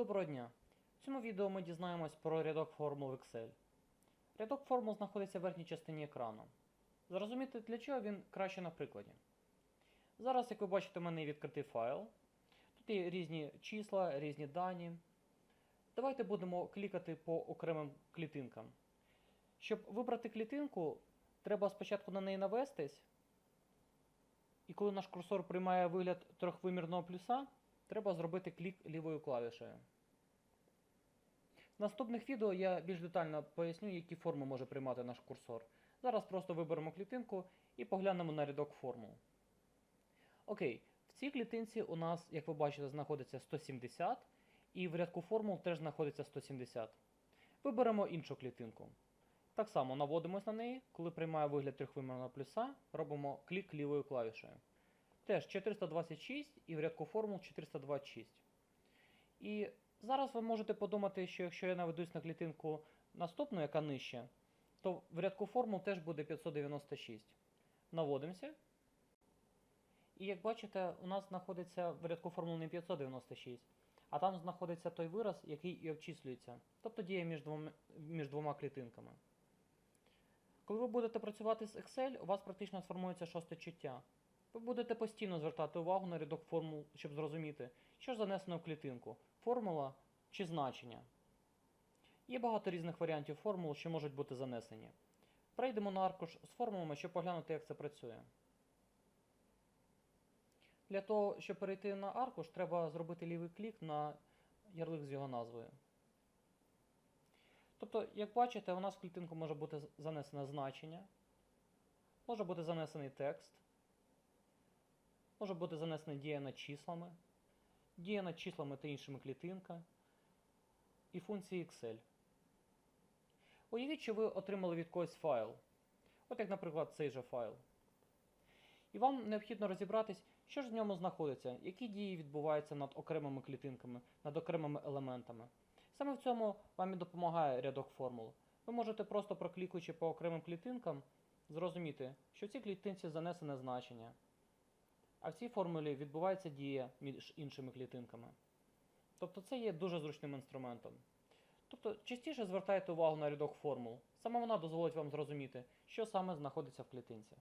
Доброго дня! В цьому відео ми дізнаємось про рядок формул в Excel. Рядок формул знаходиться в верхній частині екрану. Зрозуміти для чого він краще на прикладі. Зараз, як ви бачите, в мене відкритий файл. Тут є різні числа, різні дані. Давайте будемо клікати по окремим клітинкам. Щоб вибрати клітинку, треба спочатку на неї навестись. І коли наш курсор приймає вигляд трьохвимірного плюса, треба зробити клік лівою клавішею. В наступних відео я більш детально поясню, які форми може приймати наш курсор. Зараз просто виберемо клітинку і поглянемо на рядок формул. Окей, в цій клітинці у нас, як ви бачите, знаходиться 170, і в рядку формул теж знаходиться 170. Виберемо іншу клітинку. Так само наводимось на неї, коли приймає вигляд трьохвимірного плюса, робимо клік лівою клавішею. Теж 426 і в рядку формул 426. І зараз ви можете подумати, що якщо я наведусь на клітинку наступну, яка нижче, то в рядку формул теж буде 596. Наводимося. І як бачите, у нас знаходиться в рядку формул не 596, а там знаходиться той вираз, який і обчислюється. Тобто діє між двома, між двома клітинками. Коли ви будете працювати з Excel, у вас практично сформується шосте чуття. Ви будете постійно звертати увагу на рядок формул, щоб зрозуміти, що ж занесено в клітинку формула чи значення. Є багато різних варіантів формул, що можуть бути занесені. Перейдемо на аркуш з формулами, щоб поглянути, як це працює. Для того, щоб перейти на аркуш, треба зробити лівий клік на ярлик з його назвою. Тобто, як бачите, у нас в клітинку може бути занесене значення, може бути занесений текст, може бути занесена дія над числами, дія над числами та іншими клітинка і функції Excel. Уявіть, що ви отримали від когось файл. От як, наприклад, цей же файл. І вам необхідно розібратись, що ж в ньому знаходиться, які дії відбуваються над окремими клітинками, над окремими елементами. Саме в цьому вам і допомагає рядок формул. Ви можете просто проклікуючи по окремим клітинкам, зрозуміти, що в цій клітинці занесене значення, а в цій формулі відбувається дія між іншими клітинками. Тобто це є дуже зручним інструментом. Тобто частіше звертайте увагу на рядок формул. Саме вона дозволить вам зрозуміти, що саме знаходиться в клітинці.